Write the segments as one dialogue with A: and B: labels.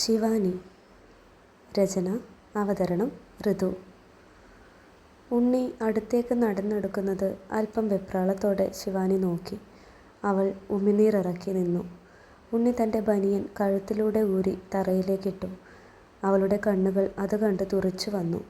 A: ശിവാനി രചന അവതരണം ഋതു ഉണ്ണി അടുത്തേക്ക് നടന്നെടുക്കുന്നത് അല്പം വെപ്രാളത്തോടെ ശിവാനി നോക്കി. അവൾ ഉമിനീറിറക്കി നിന്നു. ഉണ്ണി തന്റെ ബനിയൻ കഴുത്തിലൂടെ ഊരി തറയിലേക്കിട്ടു. അവളുടെ കണ്ണുകൾ അത് കണ്ട് തുറിച്ചു വന്നു.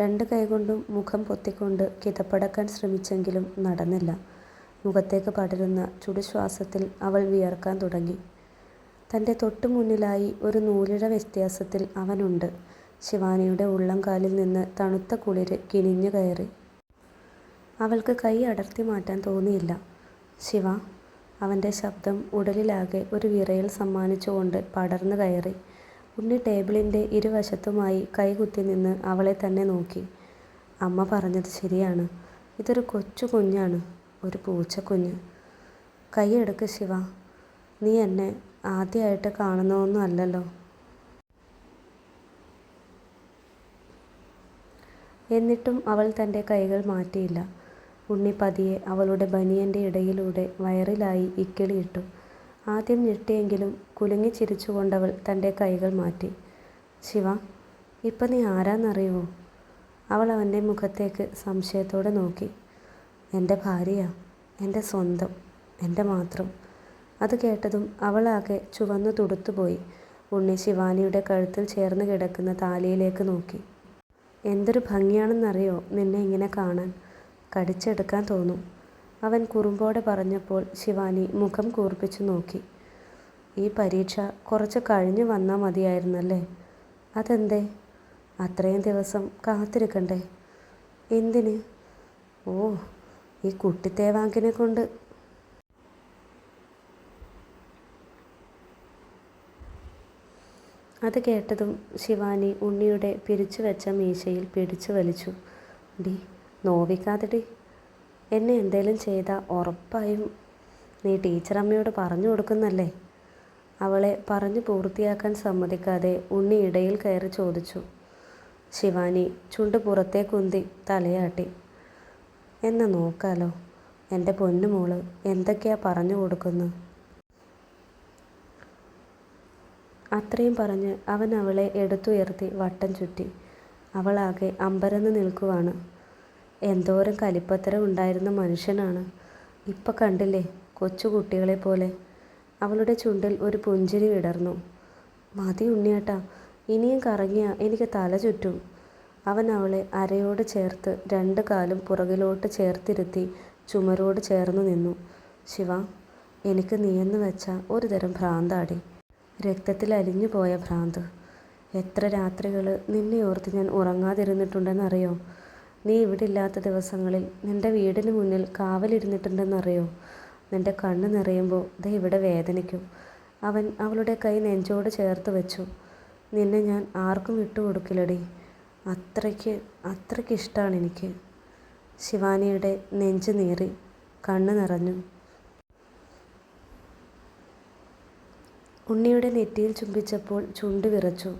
A: രണ്ട് കൈകൊണ്ടും മുഖം പൊത്തിക്കൊണ്ട് കിതപ്പടക്കാൻ ശ്രമിച്ചെങ്കിലും നടന്നില്ല. മുഖത്തേക്ക് പടരുന്ന ചുടുശ്വാസത്തിൽ അവൾ വിയർക്കാൻ തുടങ്ങി. തന്റെ തൊട്ടു മുന്നിലായി ഒരു നൂലിഴ വ്യത്യാസത്തിൽ അവനുണ്ട്. ശിവാനിയുടെ ഉള്ളംകാലിൽ നിന്ന് തണുത്ത കുളിര് കിനിഞ്ഞു കയറി. അവൾക്ക് കൈ അടർത്തി മാറ്റാൻ തോന്നിയില്ല. ശിവ അവന്റെ ശബ്ദം ഉടലിലാകെ ഒരു വിറയൽ സമ്മാനിച്ചുകൊണ്ട് പടർന്നു കയറി. ഉണ്ണി ടേബിളിന്റെ ഇരുവശത്തുമായി കൈകുത്തി നിന്ന് അവളെ തന്നെ നോക്കി. "അമ്മ പറഞ്ഞത് ശരിയാണ്. ഇതൊരു കൊച്ചു കുഞ്ഞാണ്. ഒരു പൂച്ചക്കുഞ്ഞ്. കൈയെടുക്ക് ശിവ നീ എന്നെ ആദ്യായിട്ട് കാണുന്നതൊന്നും അല്ലല്ലോ. " എന്നിട്ടും അവൾ തന്റെ കൈകൾ മാറ്റിയില്ല. ഉണ്ണി പതിയെ അവളുടെ ബനിയന്റെ ഇടയിലൂടെ വയറിലായി ഇക്കിളിയിട്ടു. ആദ്യം ഞെട്ടിയെങ്കിലും കുലുങ്ങി ചിരിച്ചുകൊണ്ടവൾ തന്റെ കൈകൾ മാറ്റി. ശിവ ഇപ്പം നീ ആരാന്നറിയുമോ " അവൾ അവന്റെ മുഖത്തേക്ക് സംശയത്തോടെ നോക്കി. "എന്റെ ഭാര്യയാ. എന്റെ സ്വന്തം. എന്റെ മാത്രം. " അത് കേട്ടതും അവളാകെ ചുവന്നു തുടുത്തുപോയി. ഉണ്ണി ശിവാനിയുടെ കഴുത്തിൽ ചേർന്ന് കിടക്കുന്ന താലിയിലേക്ക് നോക്കി. "എന്തൊരു ഭംഗിയാണെന്നറിയോ നിന്നെ ഇങ്ങനെ കാണാൻ. കടിച്ചെടുക്കാൻ തോന്നും. " അവൻ കുറുമ്പോടെ പറഞ്ഞപ്പോൾ ശിവാനി മുഖം കൂർപ്പിച്ചു നോക്കി. "ഈ പരീക്ഷ കുറച്ച് കഴിഞ്ഞു വന്നാൽ മതിയായിരുന്നല്ലേ. അതെന്തേ? അത്രയും ദിവസം കാത്തിരിക്കണ്ടേ? എന്തിന്? ഓ, ഈ കുട്ടിത്തേവാങ്കിനെക്കൊണ്ട്. " അത് കേട്ടതും ശിവാനി ഉണ്ണിയുടെ പിരിച്ചു വെച്ച മീശയിൽ പിടിച്ചു വലിച്ചു. ഡി നോവിക്കാതെടി എന്നെ എന്തേലും ചെയ്ത ഉറപ്പായും നീ ടീച്ചറമ്മയോട് പറഞ്ഞു കൊടുക്കുന്നല്ലേ? " അവളെ പറഞ്ഞു പൂർത്തിയാക്കാൻ സമ്മതിക്കാതെ ഉണ്ണി ഇടയിൽ കയറി ചോദിച്ചു. ശിവാനി ചുണ്ട് പുറത്തേക്കുന്തി തലയാട്ടി. "എന്നാ നോക്കാലോ. എന്റെ പൊന്നുമോൾ എന്തൊക്കെയാ പറഞ്ഞു കൊടുക്കുന്ന്. " അത്രയും പറഞ്ഞ് അവൻ അവളെ എടുത്തുയർത്തി വട്ടം ചുറ്റി. അവളാകെ അമ്പരന്ന് നിൽക്കുവാണ്. എന്തോരം കലിപ്പത്തരം ഉണ്ടായിരുന്ന മനുഷ്യനാണ്. ഇപ്പം കണ്ടില്ലേ കൊച്ചുകുട്ടികളെ കുട്ടികളെപ്പോലെ. അവളുടെ ചുണ്ടിൽ ഒരു പുഞ്ചിരി വിടർന്നു. "മതി ഉണ്ണിയേട്ടാ. ഇനിയും കറങ്ങിയ എനിക്ക് തല ചുറ്റും. " അവൻ അവളെ അരയോട് ചേർത്ത് രണ്ട് കാലും പുറകിലോട്ട് ചേർത്തിരുത്തി ചുമരോട് ചേർന്നു നിന്നു. ശിവ എനിക്ക് നീയെന്ന് വെച്ചാൽ ഒരു തരം ഭ്രാന്താടീ. രക്തത്തിലലിഞ്ഞു പോയ ഭ്രാന്ത്. എത്ര രാത്രികൾ നിന്നെ ഓർത്ത് ഞാൻ ഉറങ്ങാതിരുന്നിട്ടുണ്ടെന്നറിയോ. നീ ഇവിടെ ഇല്ലാത്ത ദിവസങ്ങളിൽ നിന്റെ വീടിന് മുന്നിൽ കാവലിരുന്നിട്ടുണ്ടെന്നറിയോ. നിന്റെ കണ്ണ് നിറയുമ്പോൾ ദേ ഇവിടെ വേദനിക്കും. " അവൻ അവളുടെ കൈ നെഞ്ചോട് ചേർത്ത് വെച്ചു. "നിന്നെ ഞാൻ ആർക്കും വിട്ടുകൊടുക്കില്ലടി അത്രയ്ക്ക് അത്രയ്ക്ക് ഇഷ്ടമാണ് എനിക്ക് " ശിവാനിയുടെ നെഞ്ച് നീറി. കണ്ണ് നിറഞ്ഞു. ഉണ്ണിയുടെ നെറ്റിയിൽ ചുംബിച്ചപ്പോൾ ചുണ്ട് വിറച്ചു.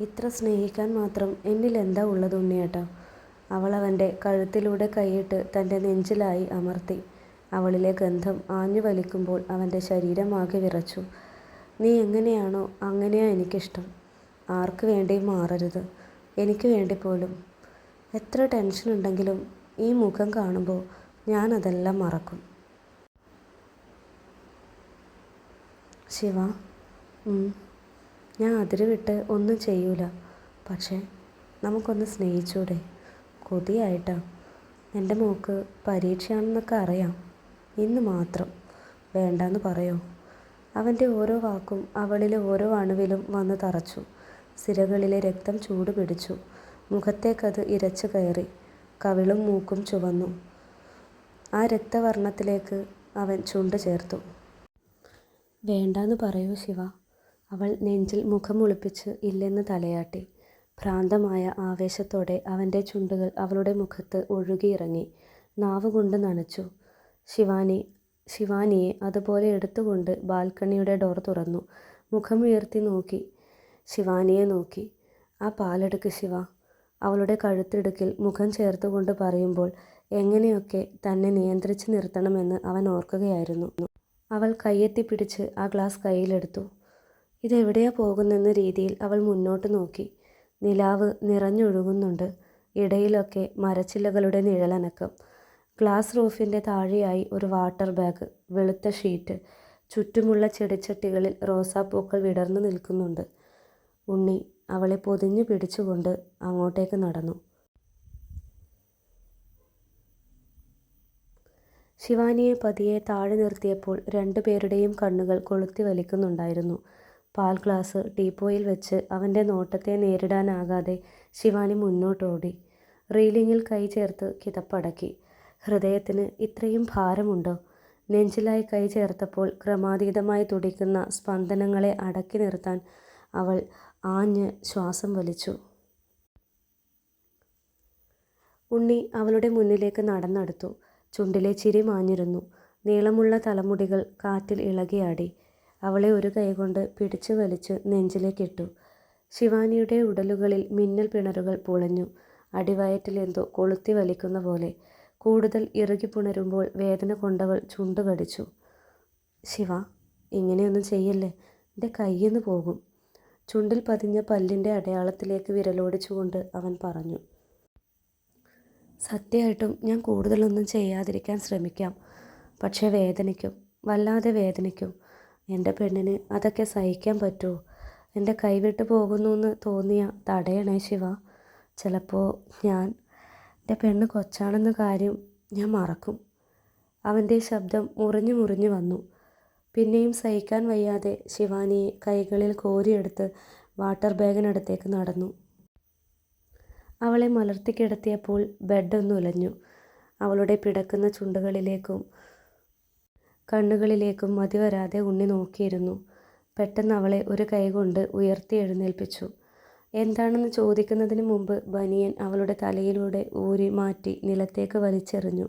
A: "ഇത്ര സ്നേഹിക്കാൻ മാത്രം എന്നിൽ എന്നിലെന്താ ഉള്ളത് ഉണ്ണിയേട്ടാ. " അവളവന്റെ കഴുത്തിലൂടെ കൈയിട്ട് തന്റെ നെഞ്ചിലായി അമർത്തി. അവളിലെ ഗന്ധം ആഞ്ഞു വലിക്കുമ്പോൾ അവന്റെ ശരീരമാകെ വിറച്ചു. "നീ എങ്ങനെയാണോ അങ്ങനെയാ എനിക്കിഷ്ടം. ആർക്ക് വേണ്ടി മാറരുത്. എനിക്ക് വേണ്ടി പോലും എത്ര ടെൻഷൻ ഉണ്ടെങ്കിലും ഈ മുഖം കാണുമ്പോ ഞാനതെല്ലാം മറക്കും. " "ശിവാ. ഞാൻ അതിര് വിട്ട് ഒന്നും ചെയ്യൂല. പക്ഷേ നമുക്കൊന്ന് സ്നേഹിച്ചൂടെ. കൊതിയായിട്ടാ. എന്റെ മോക്ക് പരീക്ഷയാണെന്നൊക്കെ അറിയാം. ഇന്ന് മാത്രം വേണ്ടാന്ന് പറയോ. " അവന്റെ ഓരോ വാക്കും അവളിലെ ഓരോ അണുവിലും വന്ന് തറച്ചു. സിരകളിലെ രക്തം ചൂട് പിടിച്ചു മുഖത്തേക്കത് ഇരച്ചു കയറി. കവിളും മൂക്കും ചുവന്നു. ആ രക്തവർണത്തിലേക്ക് അവൻ ചുണ്ട് ചേർത്തു. "വേണ്ടാന്ന് പറയൂ ശിവാ. " അവൾ നെഞ്ചിൽ മുഖമൊളിപ്പിച്ച് ഇല്ലെന്ന് തലയാട്ടി. ഭ്രാന്തമായ ആവേശത്തോടെ അവന്റെ ചുണ്ടുകൾ അവളുടെ മുഖത്ത് ഒഴുകിയിറങ്ങി. നാവുകൊണ്ട് നനച്ചു. ശിവാനി ശിവാനിയെ അതുപോലെ എടുത്തുകൊണ്ട് ബാൽക്കണിയുടെ ഡോർ തുറന്നു. മുഖമുയർത്തി നോക്കി ശിവാനിയെ നോക്കി. "ആ പാലെടുക്ക് ശിവ " അവളുടെ കഴുത്തിടുക്കിൽ മുഖം ചേർത്തുകൊണ്ട് പറയുമ്പോൾ എങ്ങനെയൊക്കെ തന്നെ നിയന്ത്രിച്ച് നിർത്തണമെന്ന് അവൻ ഓർക്കുകയായിരുന്നു. അവൾ കയ്യെത്തിപ്പിടിച്ച് ആ ഗ്ലാസ് കയ്യിലെടുത്തു. ഇതെവിടെയാ പോകുന്നെന്ന രീതിയിൽ അവൾ മുന്നോട്ട് നോക്കി. നിലാവ് നിറഞ്ഞൊഴുകുന്നുണ്ട്. ഇടയിലൊക്കെ മരച്ചില്ലകളുടെ നിഴലനക്കം. ഗ്ലാസ് റൂഫിന്റെ താഴെയായി ഒരു വാട്ടർ ബാഗ് വെളുത്ത ഷീറ്റ് ചുറ്റുമുള്ള ചെടിച്ചട്ടികളിൽ റോസാപ്പൂക്കൾ വിടർന്നു നിൽക്കുന്നുണ്ട്. ഉണ്ണി അവളെ പൊതിഞ്ഞു പിടിച്ചുകൊണ്ട് അങ്ങോട്ടേക്ക് നടന്നു. ശിവാനിയെ പതിയെ താഴെ നിർത്തിയപ്പോൾ രണ്ടുപേരുടെയും കണ്ണുകൾ കൊളുത്തി വലിക്കുന്നുണ്ടായിരുന്നു. പാൽ ഗ്ലാസ് ടീപ്പോയിൽ വെച്ച് അവന്റെ നോട്ടത്തെ നേരിടാനാകാതെ ശിവാനി മുന്നോട്ടോടി. റീലിങ്ങിൽ കൈ ചേർത്ത് കിതപ്പടക്കി. ഹൃദയത്തിന് ഇത്രയും ഭാരമുണ്ടോ? നെഞ്ചിലായി കൈ ചേർത്തപ്പോൾ ക്രമാതീതമായി തുടിക്കുന്ന സ്പന്ദനങ്ങളെ അടക്കി നിർത്താൻ അവൾ ആഞ്ഞ് ശ്വാസം വലിച്ചു. ഉണ്ണി അവളുടെ മുന്നിലേക്ക് നടന്നെടുത്തു. ചുണ്ടിലെ ചിരി മാഞ്ഞിരുന്നു. നീളമുള്ള തലമുടികൾ കാറ്റിൽ ഇളകിയാടി. അവളെ ഒരു കൈകൊണ്ട് പിടിച്ചു വലിച്ചു നെഞ്ചിലേക്കിട്ടു. ശിവാനിയുടെ ഉടലുകളിൽ മിന്നൽ പിണറുകൾ പുളഞ്ഞു. അടിവയറ്റിൽ എന്തോ കൊളുത്തി വലിക്കുന്ന പോലെ. കൂടുതൽ ഇറുകി പുണരുമ്പോൾ വേദന കൊണ്ടവൾ ചുണ്ടുകടിച്ചു ശിവ ഇങ്ങനെയൊന്നും ചെയ്യല്ലേ? എന്റെ കയ്യിന്ന് പോകും. ചുണ്ടിൽ പതിഞ്ഞ പല്ലിന്റെ അടയാളത്തിലേക്ക് വിരലോടിച്ചുകൊണ്ട് അവൻ പറഞ്ഞു. സത്യമായിട്ടും ഞാൻ കൂടുതലൊന്നും ചെയ്യാതിരിക്കാൻ ശ്രമിക്കാം. പക്ഷേ വേദനിക്കും വല്ലാതെ വേദനിക്കും എന്റെ പെണ്ണിന് അതൊക്കെ സഹിക്കാൻ പറ്റുമോ എന്റെ കൈവിട്ട് പോകുന്നു എന്ന് തോന്നിയ തടയണേ ശിവ. ചിലപ്പോൾ ഞാൻ എന്റെ പെണ്ണ് കൊച്ചാണെന്ന കാര്യം ഞാൻ മറക്കും. അവന്റെ ശബ്ദം മുറിഞ്ഞു മുറിഞ്ഞു വന്നു. പിന്നെയും സഹിക്കാൻ വയ്യാതെ ശിവാനിയെ കൈകളിൽ കോരിയെടുത്ത് വാട്ടർ ബാഗിനടുത്തേക്ക് നടന്നു. അവളെ മലർത്തിക്കിടത്തിയപ്പോൾ ബെഡൊന്നുലഞ്ഞു അവളുടെ പിടക്കുന്ന ചുണ്ടുകളിലേക്കും കണ്ണുകളിലേക്കും മതി വരാതെ ഉണ്ണി നോക്കിയിരുന്നു. പെട്ടെന്ന് അവളെ ഒരു കൈകൊണ്ട് ഉയർത്തി എഴുന്നേൽപ്പിച്ചു. എന്താണെന്ന് ചോദിക്കുന്നതിന് മുമ്പ് ബനിയൻ അവളുടെ തലയിലൂടെ ഊരി മാറ്റി നിലത്തേക്ക് വലിച്ചെറിഞ്ഞു.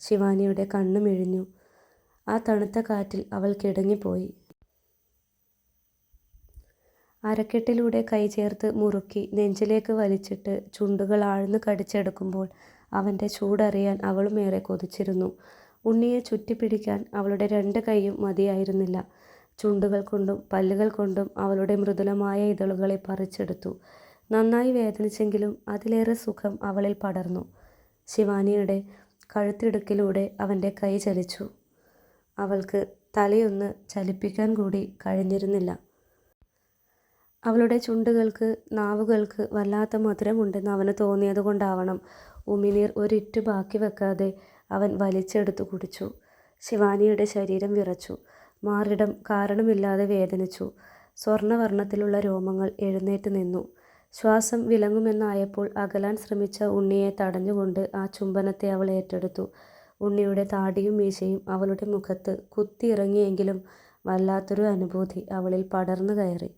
A: ശിവാനിയുടെ കണ്ണു മിഴിഞ്ഞു. ആ തണുത്ത കാറ്റിൽ അവൾ കിടങ്ങിപ്പോയി. അരക്കെട്ടിലൂടെ കൈ ചേർത്ത് മുറുക്കി നെഞ്ചിലേക്ക് വലിച്ചിട്ട് ചുണ്ടുകൾ ആഴ്ന്നു കടിച്ചെടുക്കുമ്പോൾ അവന്റെ ചൂടറിയാൻ അവളും ഏറെ കൊതിച്ചിരുന്നു. ഉണ്ണിയെ ചുറ്റിപ്പിടിക്കാൻ അവളുടെ രണ്ട് കൈയും മതിയായിരുന്നില്ല. ചുണ്ടുകൾ കൊണ്ടും പല്ലുകൾ കൊണ്ടും അവളുടെ മൃദുലമായ ഇതളുകളെ പറിച്ചെടുത്തു. നന്നായി വേദനിച്ചെങ്കിലും അതിലേറെ സുഖം അവളിൽ പടർന്നു. ശിവാനിയുടെ കഴുത്തിടുക്കിലൂടെ അവന്റെ കൈ ചലിച്ചു. അവൾക്ക് തലയൊന്ന് ചലിപ്പിക്കാൻ കൂടി കഴിഞ്ഞിരുന്നില്ല. അവളുടെ ചുണ്ടുകൾക്ക് നാവുകൾക്ക് വല്ലാത്ത മധുരമുണ്ടെന്ന് അവന് തോന്നിയതുകൊണ്ടാവണം ഉമിനീർ ഒരിറ്റു ബാക്കി വെക്കാതെ അവൻ വലിച്ചെടുത്തു കുടിച്ചു. ശിവാനിയുടെ ശരീരം വിറച്ചു. മാറിടം കാരണമില്ലാതെ വേദനിച്ചു. സ്വർണവർണത്തിലുള്ള രോമങ്ങൾ എഴുന്നേറ്റ് നിന്നു. ശ്വാസം വിലങ്ങുമെന്നായപ്പോൾ അകലാൻ ശ്രമിച്ച ഉണ്ണിയെ തടഞ്ഞുകൊണ്ട് ആ ചുംബനത്തെ അവൾ ഏറ്റെടുത്തു. ഉണ്ണിയുടെ താടിയും മീശയും അവളുടെ മുഖത്ത് കുത്തിയിറങ്ങിയെങ്കിലും വല്ലാത്തൊരു അനുഭൂതി അവളിൽ പടർന്നു കയറി.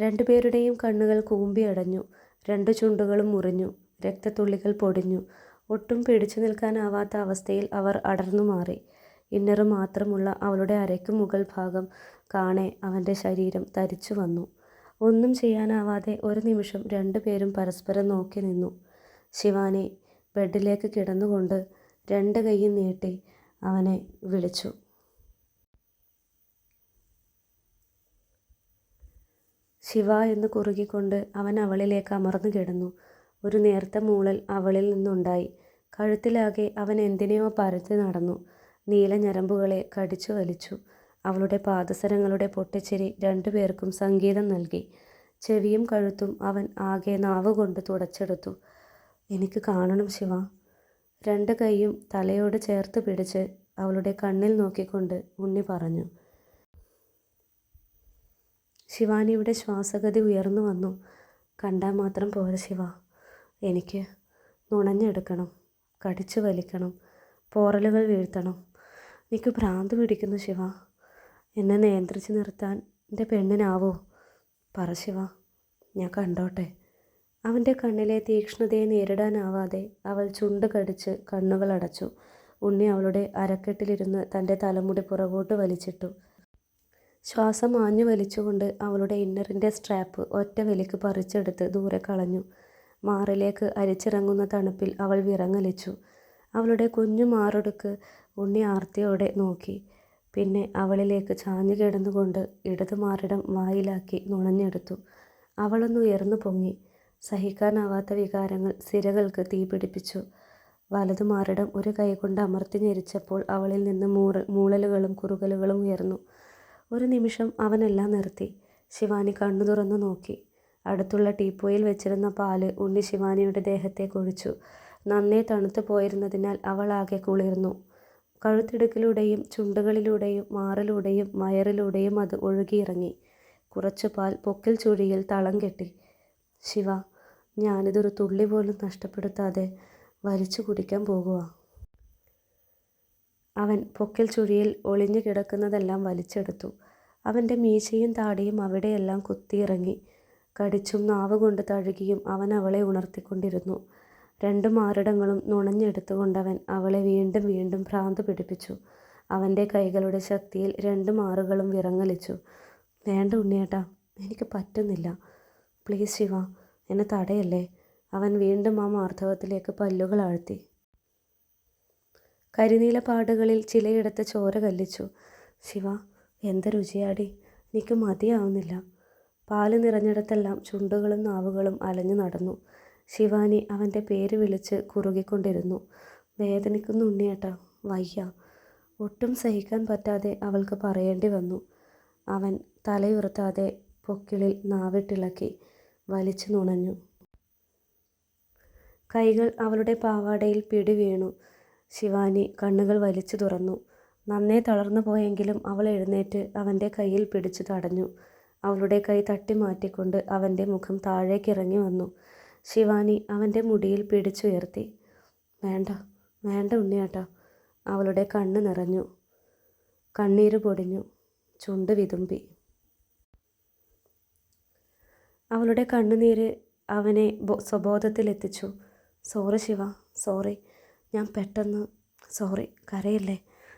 A: രണ്ടുപേരുടെയും കണ്ണുകൾ കൂമ്പിയടഞ്ഞു. രണ്ടു ചുണ്ടുകളും മുറിഞ്ഞു. രക്തത്തുള്ളികൾ പൊടിഞ്ഞു. ഒട്ടും പിടിച്ചു നിൽക്കാനാവാത്ത അവസ്ഥയിൽ അവർ അടർന്നു മാറി. ഇന്നർ മാത്രമുള്ള അവളുടെ അരയ്ക്കു മുകൾ ഭാഗം കാണെ അവന്റെ ശരീരം തരിച്ചു വന്നു. ഒന്നും ചെയ്യാനാവാതെ ഒരു നിമിഷം രണ്ടുപേരും പരസ്പരം നോക്കി നിന്നു. ശിവാനി ബെഡിലേക്ക് കിടന്നുകൊണ്ട് രണ്ട് കൈയും നീട്ടി അവനെ വിളിച്ചു. ശിവ എന്ന് കുറുകിക്കൊണ്ട് അവൻ അവളിലേക്ക് അമർന്നു കിടന്നു. ഒരു നേർത്ത മൂളൽ അവളിൽ നിന്നുണ്ടായി. കഴുത്തിലാകെ അവൻ എന്തിനെയോ പരത്തി നടന്നു. നീല ഞരമ്പുകളെ കടിച്ചു വലിച്ചു. അവളുടെ പാദസരങ്ങളുടെ പൊട്ടിച്ചിരി രണ്ടുപേർക്കും സംഗീതം നൽകി. ചെവിയും കഴുത്തും അവൻ ആകെ നാവ് കൊണ്ട് തുടച്ചെടുത്തു. എനിക്ക് കാണണം ശിവ രണ്ട് കൈയും തലയോട് ചേർത്ത് പിടിച്ച് അവളുടെ കണ്ണിൽ നോക്കിക്കൊണ്ട് ഉണ്ണി പറഞ്ഞു. ശിവാനിയുടെ ശ്വാസഗതി ഉയർന്നു വന്നു. കണ്ടാൽ മാത്രം പോര ശിവ. എനിക്ക് നുണഞ്ഞെടുക്കണം കടിച്ചു വലിക്കണം പോറലുകൾ വീഴ്ത്തണം. എനിക്ക് ഭ്രാന്ത് പിടിക്കുന്നു ശിവ. എന്നെ നിയന്ത്രിച്ച് നിർത്താൻ എന്റെ പെണ്ണിനാവോ. പറ ശിവ ഞാൻ കണ്ടോട്ടെ. അവന്റെ കണ്ണിലെ തീക്ഷ്ണതയെ നേരിടാനാവാതെ അവൾ ചുണ്ട് കടിച്ച് കണ്ണുകൾ അടച്ചു. ഉണ്ണി അവളുടെ അരക്കെട്ടിലിരുന്ന് തന്റെ തലമുടി പുറകോട്ട് വലിച്ചിട്ടു. ശ്വാസം ആഞ്ഞു വലിച്ചുകൊണ്ട് അവളുടെ ഇന്നറിന്റെ സ്ട്രാപ്പ് ഒറ്റ വലിക്ക് പറിച്ചെടുത്ത് ദൂരെ കളഞ്ഞു. മാറിലേക്ക് അരിച്ചിറങ്ങുന്ന തണുപ്പിൽ അവൾ വിറങ്ങലിച്ചു അവളുടെ കുഞ്ഞു മാറൊടുക്ക് ഉണ്ണി ആർത്തിയോടെ നോക്കി പിന്നെ അവളിലേക്ക് ചാഞ്ഞു കിടന്നുകൊണ്ട് ഇടതുമാറിടം വായിലാക്കി നുണഞ്ഞെടുത്തു. അവളൊന്ന് ഉയർന്നു പൊങ്ങി. സഹിക്കാനാവാത്ത വികാരങ്ങൾ സിരകൾക്ക് തീപിടിപ്പിച്ചു. വലതുമാറിടം ഒരു കൈകൊണ്ട് അമർത്തി ഞെരിച്ചപ്പോൾ അവളിൽ നിന്ന് മൂളലുകളും കുറുകലുകളും ഉയർന്നു. ഒരു നിമിഷം അവനെല്ലാം നിർത്തി. ശിവാനി കണ്ണു തുറന്നു നോക്കി. അടുത്തുള്ള ടീപ്പോയിൽ വെച്ചിരുന്ന പാൽ ഉണ്ണി ശിവാനിയുടെ ദേഹത്തേക്കൊഴിച്ചു. നന്നേ തണുത്തു പോയിരുന്നതിനാൽ അവൾ ആകെ കുളിർന്നു. കഴുത്തിടുക്കിലൂടെയും ചുണ്ടുകളിലൂടെയും മാറിലൂടെയും വയറിലൂടെയും അത് ഒഴുകിയിറങ്ങി. കുറച്ചു പാൽ പൊക്കിൽ ചുഴിയിൽ തളം കെട്ടി. ശിവ ഞാനിതൊരു തുള്ളി പോലും നഷ്ടപ്പെടുത്താതെ വലിച്ചു കുടിക്കാൻ പോകുക " അവൻ പൊക്കിൽ ചുഴിയിൽ ഒളിഞ്ഞു കിടക്കുന്നതെല്ലാം വലിച്ചെടുത്തു. അവന്റെ മീശയും താടിയും അവിടെയെല്ലാം കുത്തിയിറങ്ങി. കടിച്ചും നാവുകൊണ്ട് തഴുകിയും അവൻ അവളെ ഉണർത്തിക്കൊണ്ടിരുന്നു. രണ്ടു മാറിടങ്ങളും നുണഞ്ഞെടുത്തുകൊണ്ടവൻ അവളെ വീണ്ടും വീണ്ടും ഭ്രാന്ത് പിടിപ്പിച്ചു. അവന്റെ കൈകളുടെ ശക്തിയിൽ രണ്ട് മാറുകളും വിറങ്ങലിച്ചു. "വേണ്ട ഉണ്ണിയേട്ടാ, എനിക്ക് പറ്റുന്നില്ല. പ്ലീസ് ശിവ എന്നെ തടയല്ലേ. " അവൻ വീണ്ടും ആ മാർദ്ധവത്തിലേക്ക് പല്ലുകൾ ആഴ്ത്തി. കരിനീലപ്പാടുകളിൽ ചിലയിടത്ത് ചോര കല്ലിച്ചു. ശിവ എന്ത് രുചിയാടി എനിക്ക് മതിയാവുന്നില്ല. " പാൽ നിറഞ്ഞിടത്തെല്ലാം ചുണ്ടുകളും നാവുകളും അലഞ്ഞു നടന്നു. ശിവാനി അവന്റെ പേര് വിളിച്ച് കുറുകിക്കൊണ്ടിരുന്നു. "വേദനിക്കുന്നു ഉണ്ണിയേട്ടാ, വയ്യ. " ഒട്ടും സഹിക്കാൻ പറ്റാതെ അവൾക്ക് പറയേണ്ടി വന്നു. അവൻ തലയുർത്താതെ പൊക്കിളിൽ നാവിട്ടിളക്കി വലിച്ചു നുണഞ്ഞു. കൈകൾ അവളുടെ പാവാടയിൽ പിടി വീണു ശിവാനി കണ്ണുകൾ വലിച്ചു തുറന്നു. നന്നേ തളർന്നു പോയെങ്കിലും അവൾ എഴുന്നേറ്റ് അവന്റെ കയ്യിൽ പിടിച്ചു തടഞ്ഞു. അവളുടെ കൈ തട്ടി മാറ്റിക്കൊണ്ട് അവന്റെ മുഖം താഴേക്കിറങ്ങി വന്നു. ശിവാനി അവന്റെ മുടിയിൽ പിടിച്ചുയർത്തി. "വേണ്ട, വേണ്ട ഉണ്ണിയേട്ടാ. " അവളുടെ കണ്ണ് നിറഞ്ഞു. കണ്ണീര് പൊടിഞ്ഞു. ചുണ്ട് വിതുമ്പി. അവളുടെ കണ്ണുനീര് അവനെ സ്വബോധത്തിലെത്തിച്ചു. "Sorry Shiva sorry. ഞാൻ പെട്ടെന്ന് സോറി. കരയല്ലേ.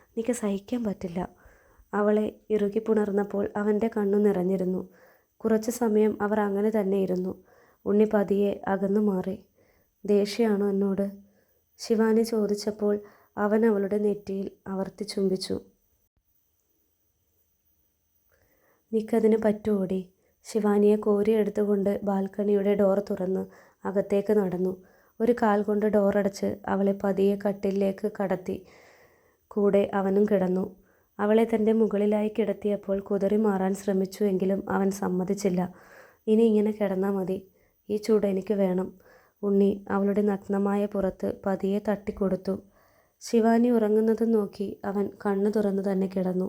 A: എനിക്ക് സഹിക്കാൻ പറ്റില്ല. " അവളെ ഇറുകി പുണർന്നപ്പോൾ അവന്റെ കണ്ണു നിറഞ്ഞിരുന്നു. കുറച്ചു സമയം അവർ അങ്ങനെ തന്നെ ഇരുന്നു ഉണ്ണി പതിയെ അകന്നു മാറി "ദേഷ്യാണോ എന്നോട്? " ശിവാനി ചോദിച്ചപ്പോൾ അവൻ അവളുടെ നെറ്റിയിൽ അവർത്തി ചുംബിച്ചു. "നിക്കതിന് പറ്റുവോടീ. " ശിവാനിയെ കോരിയെടുത്തുകൊണ്ട് ബാൽക്കണിയുടെ ഡോർ തുറന്ന് അകത്തേക്ക് നടന്നു. ഒരു കാൽ കൊണ്ട് ഡോറടച്ച് അവളെ പതിയെ കട്ടിലേക്ക് കടത്തി കൂടെ അവനും കിടന്നു. അവളെ തന്റെ മുകളിലായി കിടത്തിയപ്പോൾ കുതറിമാറാൻ ശ്രമിച്ചു എങ്കിലും അവൻ സമ്മതിച്ചില്ല. "ഇനി ഇങ്ങനെ കിടന്നാൽ മതി. ഈ ചൂട് എനിക്ക് വേണം. " ഉണ്ണി അവളുടെ നഗ്നമായ പുറത്ത് പതിയെ തട്ടിക്കൊടുത്തു. ശിവാനി ഉറങ്ങുന്നത് നോക്കി അവൻ കണ്ണു തുറന്നു തന്നെ കിടന്നു.